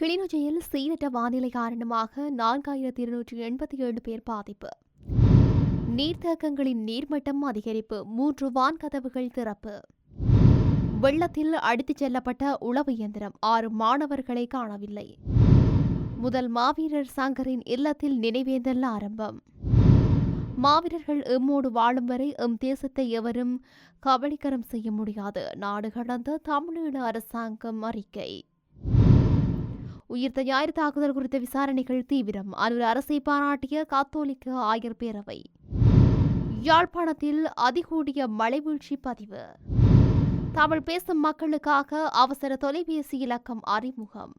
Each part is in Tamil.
கிளிநொச்சியில் சீரற்ற வானிலை காரணமாக நான்காயிரத்தி இருநூற்றி எண்பத்தி ஏழு பேர் பாதிப்பு. நீர்த்தேக்கங்களின் நீர்மட்டம் அதிகரிப்பு மூன்று வான்கதவுகள் திறப்பு. வெள்ளத்தில் அடித்துச் செல்லப்பட்ட உளவு இயந்திரம் ஆறு மாணவர்களை காணவில்லை. முதல் மாவீரர் சங்கரின் இல்லத்தில் நினைவேந்தல் ஆரம்பம். மாவீரர்கள் எம்மோடு வாழும் வரை எம் தேசத்தை எவரும் கபலீகரம் செய்ய முடியாது. நாடு கடந்த தமிழீழ அரசாங்கம் அறிக்கை. உயிர்த்த ஞாயிறு தாக்குதல் குறித்த விசாரணைகள் தீவிரம். அனுர் அரசை பாராட்டிய காத்தோலிக்க ஆயர் பேரவை. யாழ்ப்பாணத்தில் அதிகூடிய மழைவீழ்ச்சி பதிவு. தமிழ் பேசும் மக்களுக்காக அவசர தொலைபேசி இலக்கம் அறிமுகம்.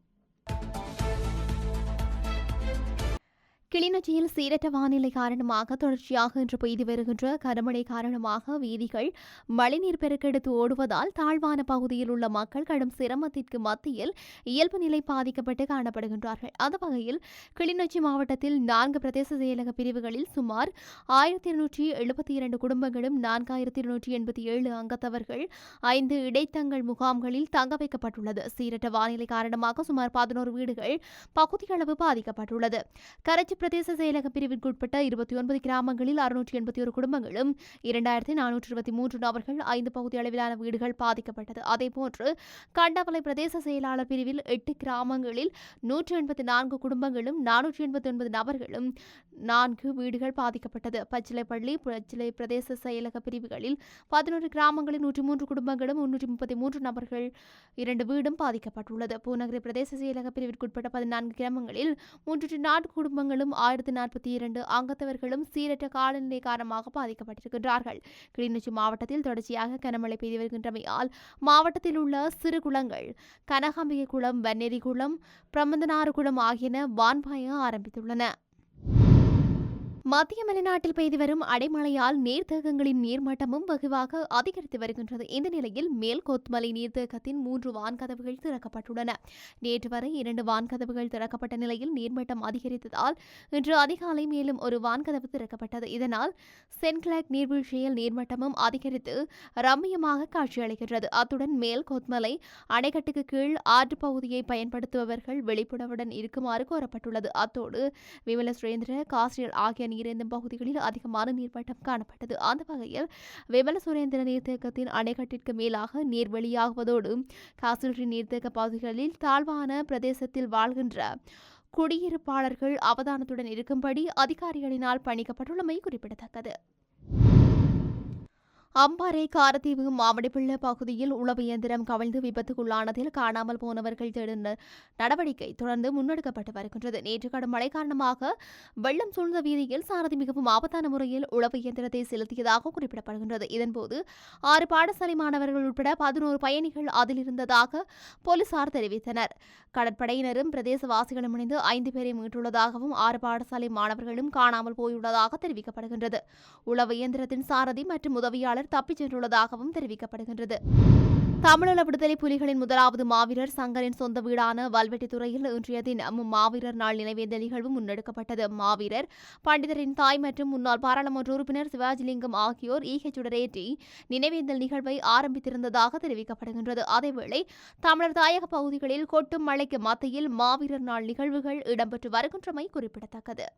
கிளிநொச்சியில் சீரற்ற வானிலை காரணமாக தொடர்ச்சியாக இன்று பெய்து வருகின்ற கனமழை காரணமாக வீதிகள் மழைநீர் பெருக்கெடுத்து ஓடுவதால் தாழ்வான பகுதியில் உள்ள மக்கள் கடும் சிரமத்திற்கு மத்தியில் இயல்பு நிலை பாதிக்கப்பட்டு காணப்படுகின்றார்கள். அந்த வகையில் கிளிநொச்சி மாவட்டத்தில் நான்கு பிரதேச செயலக பிரிவுகளில் சுமார் ஆயிரத்தி இருநூற்றி எழுபத்தி இரண்டு குடும்பங்களும் நான்காயிரத்தி இருநூற்றி எண்பத்தி ஏழு அங்கத்தவர்கள் ஐந்து இடைத்தங்கள் முகாம்களில் தங்க வைக்கப்பட்டுள்ளது. சீரற்ற வானிலை காரணமாக சுமார் பதினோரு வீடுகள் பகுதியளவு பாதிக்கப்பட்டுள்ளது. கரைச்சி பிரதேச செயலக பிரிவிற்குட்பட்ட இருபத்தி ஒன்பது கிராமங்களில் அறுநூற்றி எண்பத்தி ஒரு குடும்பங்களும் இரண்டாயிரத்தி நானூற்றி இருபத்தி மூன்று நபர்கள் ஐந்து பகுதி அளவிலான வீடுகள் பாதிக்கப்பட்டது. அதேபோன்று கண்டவலை பிரதேச செயலாளர் பிரிவில் எட்டு கிராமங்களில் நூற்றி எண்பத்தி நான்கு குடும்பங்களும் நானூற்றி எண்பத்தி ஒன்பது நபர்களும் நான்கு வீடுகள் பாதிக்கப்பட்டது. பச்சிலைப்பள்ளி பச்சிலை பிரதேச செயலக பிரிவுகளில் பதினொன்று கிராமங்களில் நூற்றி மூன்று குடும்பங்களும் முன்னூற்றி முப்பத்தி மூன்று நபர்கள் இரண்டு வீடும் பாதிக்கப்பட்டுள்ளது. பூநகரி பிரதேச செயலக பிரிவிற்குட்பட்ட பதினான்கு கிராமங்களில் மூன்று நான்கு குடும்பங்களும் ஆயிரத்தி நாற்பத்தி இரண்டு அங்கத்தவர்களும் சீரற்ற காலநிலை காரணமாக பாதிக்கப்பட்டிருக்கின்றார்கள். கிளிநொச்சி மாவட்டத்தில் தொடர்ச்சியாக கனமழை பெய்து வருகின்றமையால் மாவட்டத்தில் உள்ள சிறு குளங்கள் கனகாம்பிகை குளம் வன்னேரி குளம் பிரமந்தனாறு குளம் ஆகியன வான்பாய ஆரம்பித்துள்ளன. மத்திய மலைநாட்டில் பெய்து வரும் அடைமழையால் நீர்த்தேக்கங்களின் நீர்மட்டமும் வெகுவாக அதிகரித்து வருகின்றது. இந்த நிலையில் மேல் கொத்மலை நீர்த்தேக்கத்தின் மூன்று வான்கதவுகள் திறக்கப்பட்டுள்ளன. நேற்று வரை இரண்டு வான்கதவுகள் திறக்கப்பட்ட நிலையில் நீர்மட்டம் அதிகரித்ததால் இன்று அதிகாலை மேலும் ஒரு வான்கதவு திறக்கப்பட்டது. இதனால் சென்கிளாக் நீர்வீழ்ச்சியில் நீர்மட்டமும் அதிகரித்து ரம்மியமாக காட்சியளிக்கின்றது. அத்துடன் மேல் கொத்மலை அணைக்கட்டுக்கு கீழ் ஆற்று பகுதியை பயன்படுத்துபவர்கள் விழிப்புணர்வுடன் இருக்குமாறு கோரப்பட்டுள்ளது. அத்தோடு விமல சுரேந்திர காசியல் ஆகிய நீரேந்தும் பகுதிகளில் அதிகமான நீர்மட்டம் காணப்பட்டது. அந்த வகையில் விமல சுரேந்திர நீர்த்தேக்கத்தின் அணைக்கட்டிற்கு மேலாக நீர் வெளியாகுவதோடு காசில்ரி நீர்த்தேக்க பகுதிகளில் தாழ்வான பிரதேசத்தில் வாழ்கின்ற குடியிருப்பாளர்கள் அவதானத்துடன் இருக்கும்படி அதிகாரிகளினால் பணிக்கப்பட்டுள்ளமை குறிப்பிடத்தக்கது. அம்பாறை காரத்தீவு மாவடிப்பிள்ள பகுதியில் உளவு இயந்திரம் கவிழ்ந்து விபத்துக்குள்ளானதில் காணாமல் போனவர்கள் தேடும் நடவடிக்கை தொடர்ந்து முன்னெடுக்கப்பட்டு வருகின்றது. நேற்று கடும் மழை காரணமாக வெள்ளம் சூழ்ந்த வீதியில் சாரதி மிகவும் ஆபத்தான முறையில் உளவு இயந்திரத்தை செலுத்தியதாக குறிப்பிடப்படுகின்றது. இதன்போது ஆறு பாடசாலை மாணவர்கள் உட்பட பதினோரு பயணிகள் அதில் இருந்ததாக போலீசார் தெரிவித்தனர். கடற்படையினரும் பிரதேசவாசிகளும் இணைந்து ஐந்து பேரை மீட்டுள்ளதாகவும் ஆறு பாடசாலை மாணவர்களும் காணாமல் போயுள்ளதாக தெரிவிக்கப்படுகின்றது. உளவு இயந்திரத்தின் சாரதி மற்றும் உதவியாளர் தப்பிச் சென்றுள்ளதாகவும் தெரிவிக்கப்படுகின்றது. தமிழீழ விடுதலை புலிகளின் முதலாவது மாவீரர் சங்கரின் சொந்த வீடான வல்வெட்டித்துறையில் இன்றைய தினம் மாவீரர் நாள் நினைவேந்த நிகழ்வு முன்னெடுக்கப்பட்டது. மாவீரர் பண்டிதரின் தாய் மற்றும் முன்னாள் பாராளுமன்ற உறுப்பினர் சிவாஜிலிங்கம் ஆகியோர் ஈகச்சுடரேற்றி நினைவேந்தல் நிகழ்வை ஆரம்பித்திருந்ததாக தெரிவிக்கப்படுகின்றது. அதேவேளை தமிழர் தாயக பகுதிகளில் கொட்டும் மழைக்கு மத்தியில் மாவீரர் நாள் நிகழ்வுகள் இடம்பெற்று வருகின்றமை குறிப்பிடத்தக்கது.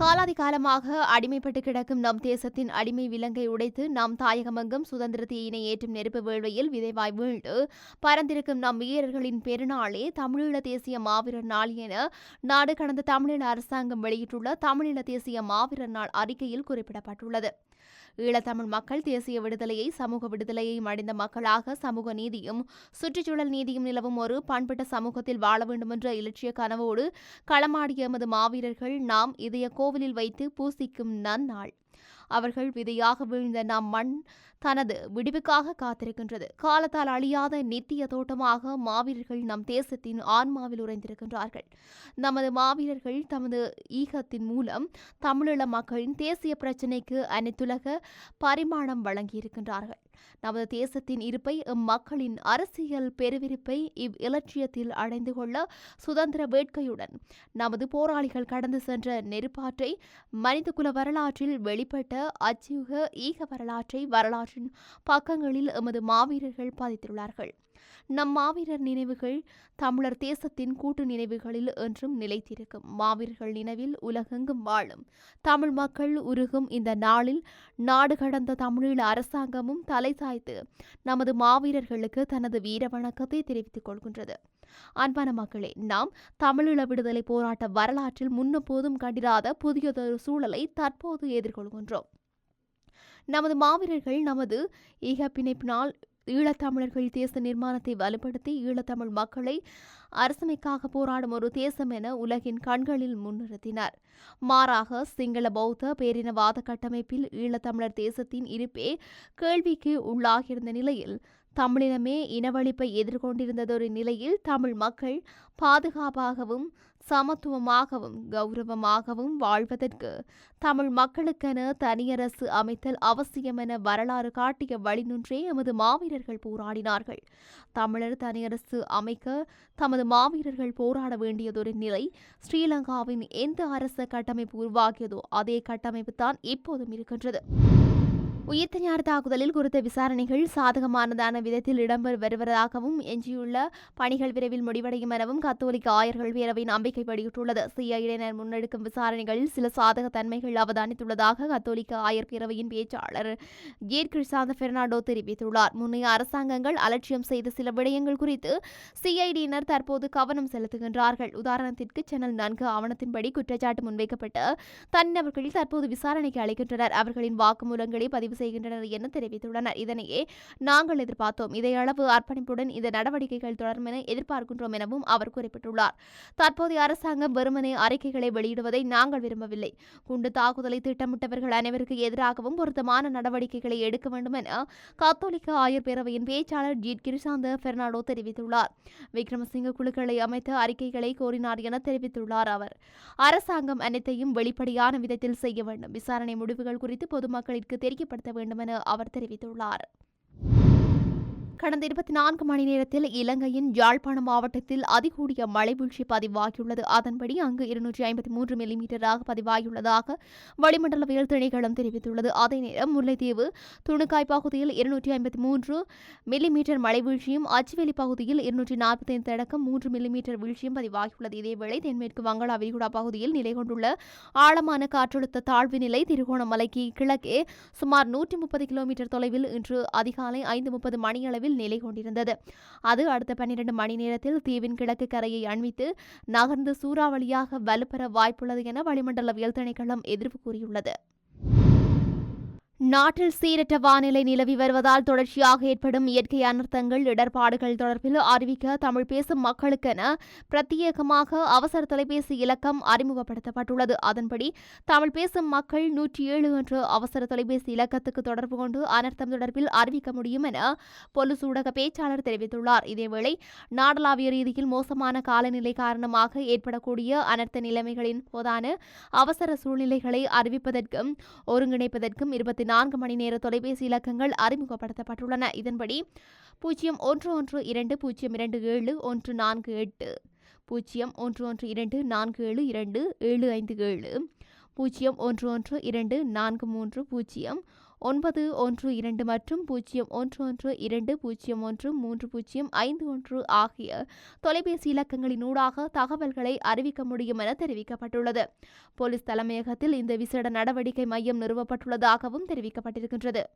காலாதி காலமாக அடிமைப்பட்டு கிடக்கும் நம் தேசத்தின் அடிமை விலங்கை உடைத்து நம் தாயகமங்கம் சுதந்திர தீயினை ஏற்றும் நெருப்பு வேள்வையில் விதைவாய் வீழ்ந்து பறந்திருக்கும் நம் வீரர்களின் பெருநாளே தமிழீழ தேசிய மாவீரர் நாள் என நாடு கடந்த தமிழீழ அரசாங்கம் வெளியிட்டுள்ள தமிழீழ தேசிய மாவீரர் நாள் அறிக்கையில் குறிப்பிடப்பட்டுள்ளது. ஈழத்தமிழ் மக்கள் தேசிய விடுதலையை சமூக விடுதலையை அடைந்த மக்களாக சமூக நீதியும் சுற்றுச்சூழல் நீதியும் நிலவும் ஒரு பண்பட்ட சமூகத்தில் வாழ வேண்டுமென்ற இலட்சிய கனவோடு களமாடிய எமது மாவீரர்கள் நாம் இதய கோவிலில் வைத்து பூசிக்கும் நன்னாள். அவர்கள் விதையாக வீழ்ந்த நம் மண் தனது விடிவுக்காக காத்திருக்கின்றது. காலத்தால் அழியாத நித்திய தோட்டமாக மாவீரர்கள் நம் தேசத்தின் ஆன்மாவில் உறைந்திருக்கின்றார்கள். நமது மாவீரர்கள் தமது ஈகத்தின் மூலம் தமிழீழ மக்களின் தேசிய பிரச்சினைக்கு அனைத்துலக பரிமாணம் வழங்கியிருக்கின்றார்கள். நமது தேசத்தின் இருப்பை மக்களின் அரசியல் பெருவிருப்பை இவ் இலட்சியத்தில் அடைந்து கொள்ள சுதந்திர வேட்கையுடன் நமது போராளிகள் கடந்து சென்ற நெருப்பாற்றை மனிதகுல வரலாற்றில் வெளிப்பட்ட அச்சுக ஈக வரலாற்றை வரலாற்றின் பக்கங்களில் எமது மாவீரர்கள் பதித்துள்ளார்கள். நம் மாவீரர் நினைவுகள் தமிழர் தேசத்தின் கூட்டு நினைவுகளில் என்றும் நிலைத்திருக்கும். மாவீரர்கள் நினைவில் உலகெங்கும் வாழும். தமிழ் மக்கள் உருகும் இந்த நாளில் நாடு கடந்த தமிழீழ அரசாங்கமும் தலை சாய்த்து நமது மாவீரர்களுக்கு தனது வீர வணக்கத்தை தெரிவித்துக் கொள்கின்றது. அன்பான மக்களே நாம் தமிழீழ விடுதலை போராட்ட வரலாற்றில் முன்னபோதும் கண்டிராத புதியதொரு சூழலை தற்போது எதிர்கொள்கின்றோம். நமது மாவீரர்கள் நமது ஈகப்பிணைப்பினால் ஈழத்தமிழர்கள் தேச நிர்மாணத்தை வலுப்படுத்தி ஈழத்தமிழ் மக்களை அரசமைக்காக போராடும் ஒரு தேசம் என உலகின் கண்களில் முன்னிறுத்தினார். மாறாக சிங்கள பௌத்த பேரினவாத கட்டமைப்பில் ஈழத்தமிழர் தேசத்தின் இருப்பே கேள்விக்கு உள்ளாகியிருந்த நிலையில் தமிழினமே இனவழிப்பை எதிர்கொண்டிருந்ததொரு நிலையில் தமிழ் மக்கள் பாதுகாப்பாகவும் சமத்துவமாகவும் கௌரவமாகவும் வாழ்வதற்கு தமிழ் மக்களுக்கென தனியரசு அமைத்தல் அவசியம் என வரலாறு காட்டிய வழிநின்றே எமது மாவீரர்கள் போராடினார்கள். தமிழர் தனியரசு அமைக்க தமது மாவீரர்கள் போராட வேண்டியதொரு நிலை ஸ்ரீலங்காவின் எந்த அரச கட்டமைப்பு உருவாகியதோ அதே கட்டமைப்பு தான் இப்போதும் இருக்கின்றது. உயிர்த்தனியார் தாக்குதலில் குறித்த விசாரணைகள் சாதகமானதான விதத்தில் இடம்பெற வருவதாகவும் எஞ்சியுள்ள பணிகள் விரைவில் முடிவடையும் எனவும் கத்தோலிக்க ஆயர்கள் பேரவை நம்பிக்கை வெளியிட்டுள்ளது. சிஐடியினர் முன்னெடுக்கும் விசாரணைகளில் சில சாதக தன்மைகள் அவதானித்துள்ளதாக கத்தோலிக்க ஆயர் பேரவையின் பேச்சாளர் கேட் கிறிஸ்தாந்த பெர்னாண்டோ தெரிவித்துள்ளார். முன்னைய அரசாங்கங்கள் அலட்சியம் செய்த சில விடயங்கள் குறித்து சிஐடியினர் தற்போது கவனம் செலுத்துகின்றார்கள். உதாரணத்திற்கு சேனல் நான்கு ஆவணத்தின்படி குற்றச்சாட்டு முன்வைக்கப்பட்ட தனிநபர்கள் தற்போது விசாரணைக்கு அளிக்கின்றனர் அவர்களின் வாக்குமூலங்களை பதிவு செய்கின்றனர் என தெரிவித்துள்ளனர். இதனையே நாங்கள் எதிர்பார்த்தோம். இதையளவு அர்ப்பணிப்புடன் இந்த நடவடிக்கைகள் தொடரும் என எதிர்பார்க்கின்றோம் எனவும் அவர் குறிப்பிட்டுள்ளார். தற்போதைய அரசாங்கம் வெறுமனே அறிக்கைகளை வெளியிடுவதை நாங்கள் விரும்பவில்லை. குண்டு தாக்குதலை திட்டமிட்டவர்கள் அனைவருக்கு எதிராகவும் பொருத்தமான நடவடிக்கைகளை எடுக்க வேண்டும் என கத்தோலிக்க ஆயர் பேரவையின் பேச்சாளர் ஜீட் கிரிசாந்த பெர்னாடோ தெரிவித்துள்ளார். விக்ரமசிங்க குழுக்களை அமைத்து அறிக்கைகளை கோரினார் என தெரிவித்துள்ளார் அவர். அரசாங்கம் அனைத்தையும் வெளிப்படையான விதத்தில் செய்ய வேண்டும். விசாரணை முடிவுகள் குறித்து பொதுமக்களிற்கு தெரியப்படுத்த வேண்டும் என அவர் தெரிவித்துள்ளார். கடந்த இருபத்தி நான்கு மணி நேரத்தில் இலங்கையின் யாழ்ப்பாணம் மாவட்டத்தில் அதிகூடிய மழை வீழ்ச்சி பதிவாகியுள்ளது. அதன்படி அங்கு இருநூற்றி ஐம்பத்தி மூன்று மில்லிமீட்டராக பதிவாகியுள்ளதாக வளிமண்டலவியல் திணைக்களம் தெரிவித்துள்ளது. அதே நேரம் முல்லைத்தீவு துணுக்காய் பகுதியில் இருநூற்றி ஐம்பத்தி மூன்று மில்லிமீட்டர் மழை வீழ்ச்சியும் அச்சுவேலி பகுதியில் இருநூற்றி நாற்பத்தி ஐந்து அடக்கம் மூன்று மில்லிமீட்டர் வீழ்ச்சியும் பதிவாகியுள்ளது. இதேவேளை தென்மேற்கு வங்களா விரிகுடா பகுதியில் நிலை கொண்டுள்ள ஆழமான காற்றழுத்த தாழ்வு நிலை திருகோணமலைக்கு கிழக்கே சுமார் நூற்றி முப்பது கிலோமீட்டர் தொலைவில் இன்று அதிகாலை ஐந்து முப்பது மணியளவில் அளவில் நிலை கொண்டிருந்தது. அது அடுத்த பன்னிரண்டு மணி நேரத்தில் தீவின் கிழக்கு கரையை அண்மித்து நகர்ந்து சூறாவளியாக வலுப்பெற வாய்ப்புள்ளது என வளிமண்டலவியல் திணைக்களம் எதிர்ப்பு கூறியுள்ளது. நாட்டில் சீரற்ற வானிலை நிலவி வருவதால் தொடர்ச்சியாக ஏற்படும் இயற்கை அனர்த்தங்கள் இடர்பாடுகள் தொடர்பில் அறிவிக்க தமிழ் பேசும் மக்களுக்கென பிரத்யேகமாக அவசர தொலைபேசி இலக்கம் அறிமுகப்படுத்தப்பட்டுள்ளது. அதன்படி தமிழ் பேசும் மக்கள் நூற்றி ஏழு என்ற அவசர தொலைபேசி இலக்கத்துக்கு தொடர்பு கொண்டு அனர்த்தம் தொடர்பில் அறிவிக்க முடியும் என பொலிஸ் ஊடக பேச்சாளர் தெரிவித்துள்ளார். இதேவேளை நாடளாவிய ரீதியில் மோசமான காலநிலை காரணமாக ஏற்படக்கூடிய அனர்த்த நிலைமைகளின் போதான அவசர சூழ்நிலைகளை அறிவிப்பதற்கும் ஒருங்கிணைப்பதற்கும் இருபத்தி நான்கு மணி நேர தொலைபேசி இலக்கங்கள் அறிமுகப்படுத்தப்பட்டுள்ளன. இதன்படி பூஜ்ஜியம் ஒன்று ஒன்று இரண்டு பூஜ்ஜியம் இரண்டு ஏழு ஒன்று நான்கு எட்டு பூஜ்ஜியம் ஒன்று ஒன்று இரண்டு நான்கு ஏழு இரண்டு ஏழு ஐந்து ஏழு பூஜ்ஜியம் ஒன்று ஒன்று இரண்டு நான்கு மூன்று பூஜ்ஜியம் ஒன்பது ஒன்று இரண்டு மற்றும் பூஜ்ஜியம் ஒன்று ஒன்று இரண்டு பூஜ்ஜியம் ஒன்று மூன்று பூஜ்ஜியம் ஐந்து ஒன்று ஆகிய தொலைபேசி இலக்கங்களினூடாக தகவல்களை அறிவிக்க முடியும் என தெரிவிக்கப்பட்டுள்ளது. போலீஸ் தலைமையகத்தில் இந்த விசேட நடவடிக்கை மையம் நிறுவப்பட்டுள்ளதாகவும் தெரிவிக்கப்பட்டிருக்கின்றது.